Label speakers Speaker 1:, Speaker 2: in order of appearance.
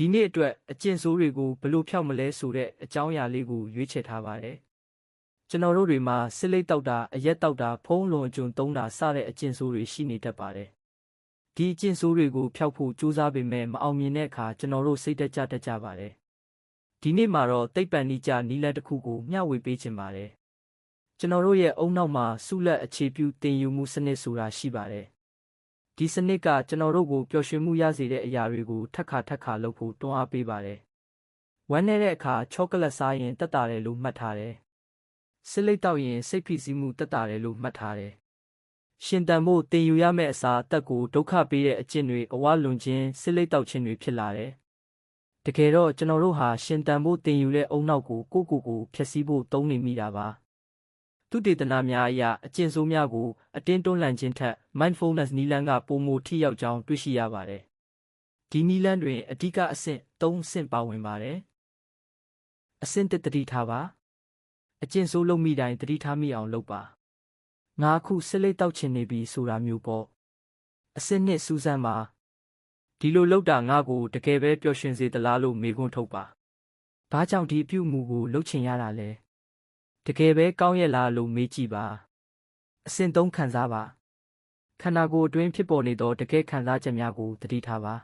Speaker 1: ဒီနေ့အတွက်အကျင့်ဆိုးတွေကိုဘယ်လို့ဖြောက်မလဲဆိုတဲ့အကြောင်းအရာလေးကိုရွေးချယ်ထားပါတယ်ကျွန်တော်တို့တွေမှာစစ်လိတ်တောက်တာအရက်တောက်တာဖုံးလွန်အကျုံသုံးတာစတဲ့အကျင့်ဆိုးတွေရှိနေတတ်ပါတယ်ဒီအကျင့်ဆိုးတွေကိုဖျောက်ဖို့ကြိုးစားပေမဲ့မအောင်မြင်တဲ့အခါကျွန်တော်တို့စိတ်တက်ကြတတ်ကြပါတယ်ဒီနေ့မှာတော့တိတ်ပန်နီးကြနီးလန်းတစ်ခုကိုမျှဝေပေးခြင်းပါတယ်ကျွန်တော်တို့ရဲ့အုံနောက်မှာဆုလက်အခြေပြုတင်ယူမှုစနစ်ဆိုတာရှိပါတယ် ဒီစနစ်ကကျွန်တော်တို့ကိုပျော်ရွှင်မှုရစေတဲ့အရာတွေကိုထက်ခါထက်ခါလုပ်ဖို့တွန်းအားပေးပါတယ်ဝမ်းနေတဲ့အခါချောကလက်စားရင်တက်တာတယ်လို့မှတ်ထားတယ်စစ်လိတ်တောက်ရင်စိတ်ဖိစီးမှုတက်တာတယ်လို့မှတ်ထားတယ်ရှင်တန်ဖို့တင်ယူရမယ့်အစာအသက်ကိုဒုက္ခပေးတဲ့အကျင့်တွေအဝလွန်ခြင်းစစ်လိတ်တောက်ခြင်းတွေဖြစ်လာတယ်တကယ်တော့ကျွန်တော်တို့ဟာရှင်တန်ဖို့တင်ယူတဲ့အုံနောက်ကိုကိုယ့်ကိုယ်ကိုဖျက်ဆီးဖို့တုံးနေမိတာပါ သူတေသနာများအရာအကျင့်ဆိုးများကိုအတင်းတွန်းလှန်ခြင်းထက် mindfulness နီလန်းကပုံမထိရောက်ကြောင်းတွေ့ရှိရပါတယ်ဒီနီလန်းတွင်အဓိကအဆင့်၃အဆင့်ပါဝင်ပါတယ်အဆင့်တစ်တတိထားပါအကျင့်ဆိုးလုပ်မိတိုင်းတတိထားမိအောင်လုပ်ပါငါအခုစစ်လိတ်တောက်ချင်နေပြီဆိုတာမျိုးပေါ့အဆင့်နှစ်စူးစမ်းပါဒီလိုလုပ်တာငါကိုတကယ်ပဲပျော်ရွှင်စေသလားလို့မေးခွန်းထုတ်ပါဘာကြောင့်ဒီအပြုအမူကိုလုပ်ချင်ရတာလဲ တကယ်ပဲကောင်းရဲ့လားလို့မေးကြည့်ပါအဆင့်သုံးခံစားပါခန္ဓာကိုယ်အတွင်းဖြစ်ပေါ်နေသောတကယ်ခံစားချက်များကိုသတိထားပါ